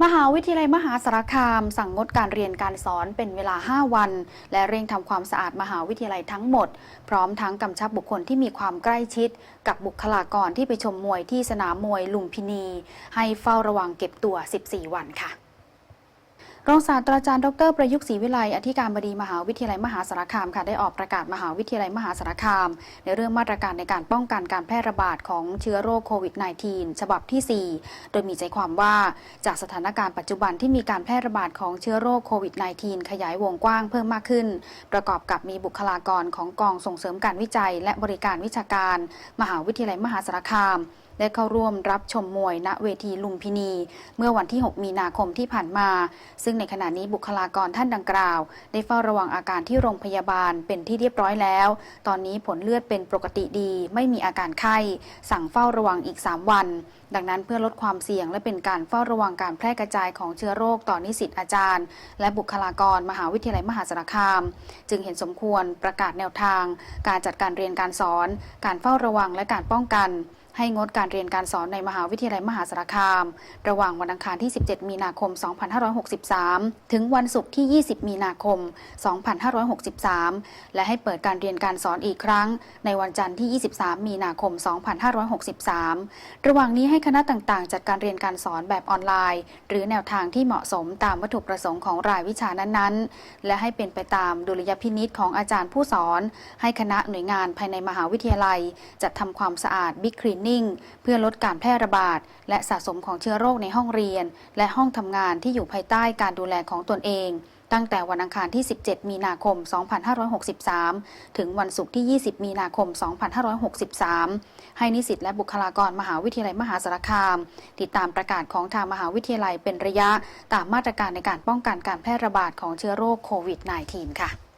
มหาวิทยาลัยมหาสารคาม สั่งงดการเรียนการสอนเป็นเวลา 5 วัน และเร่งทำความสะอาดมหาวิทยาลัยทั้งหมด พร้อมทั้งกำชับบุคคลที่มีความใกล้ชิด กับบุคลากรที่ไปชมมวยที่สนามมวยลุมพินี ให้เฝ้าระวังเก็บตัว 14 วันค่ะ รองศาสตราจารย์ดรประยุกต์ศรีวิไลอธิการบดีมหาวิทยาลัยมหาสารคามค่ะได้ออกประกาศมหาวิทยาลัยมหาสารคาม ในเรื่องมาตรการในการป้องกันการแพร่ระบาดของเชื้อโรคโควิด -19 ฉบับที่ 4 โดยมีใจความว่าจากสถานการณ์ปัจจุบันที่มีการแพร่ระบาดของเชื้อโรคโควิด -19 ขยายวงกว้างเพิ่มมากขึ้น ประกอบกับมีบุคลากรของกองส่งเสริมการวิจัย และบริการวิชาการ มหาวิทยาลัยมหาสารคามได้เข้าร่วมรับชมมวยณเวทีลุมพินี เมื่อวันที่ 6 มีนาคมที่ผ่านมา ซึ่งในขณะนี้บุคลากรท่านดังกล่าว ได้เฝ้าระวังอาการที่โรงพยาบาลเป็นที่เรียบร้อยแล้ว ตอนนี้ผลเลือดเป็นปกติดี ไม่มีอาการไข้ สั่งเฝ้าระวังอีก 3 วัน ดังนั้นเพื่อลดความเสี่ยงและเป็นการเฝ้าระวังการแพร่กระจายของเชื้อโรคต่อนิสิตอาจารย์ และบุคลากรมหาวิทยาลัยมหาสารคาม จึงเห็นสมควรประกาศแนวทาง การจัดการเรียนการสอน การเฝ้าระวังและการป้องกัน ให้งดการเรียนการสอนในมหาวิทยาลัยมหาสารคาม ระหว่างวันอังคารที่ 17 มีนาคม 2563 ถึงวันศุกร์ที่ 20 มีนาคม 2563 และให้เปิดการเรียนการสอนอีกครั้ง ในวันจันทร์ที่ 23 มีนาคม 2563 ระหว่างนี้ให้คณะต่างๆ จัดการเรียนการสอนแบบออนไลน์ หรือแนวทางที่เหมาะสมตามวัตถุประสงค์ของรายวิชานั้นๆ และให้เป็นไปตามดุลยพินิษของอาจารย์ผู้สอน ให้คณะหน่วยงานภายในมหาวิทยาลัยจัดทำความสะอาดบิ๊กคลีนนิ่ง เพื่อลดการแพร่ระบาด และสะสมของเชื้อโรคในห้องเรียน และห้องทำงานที่อยู่ภายใต้การดูแลของตนเอง ตั้งแต่วันอังคารที่ 17 มีนาคม 2563 ถึงวันศุกร์ที่ 20 มีนาคม 2563 ให้นิสิตและบุคลากรมหาวิทยาลัยมหาสารคาม ติดตามประกาศของทางมหาวิทยาลัยเป็นระยะตามมาตรการในการป้องกันการแพร่ระบาดของเชื้อโรคโควิด -19 ค่ะ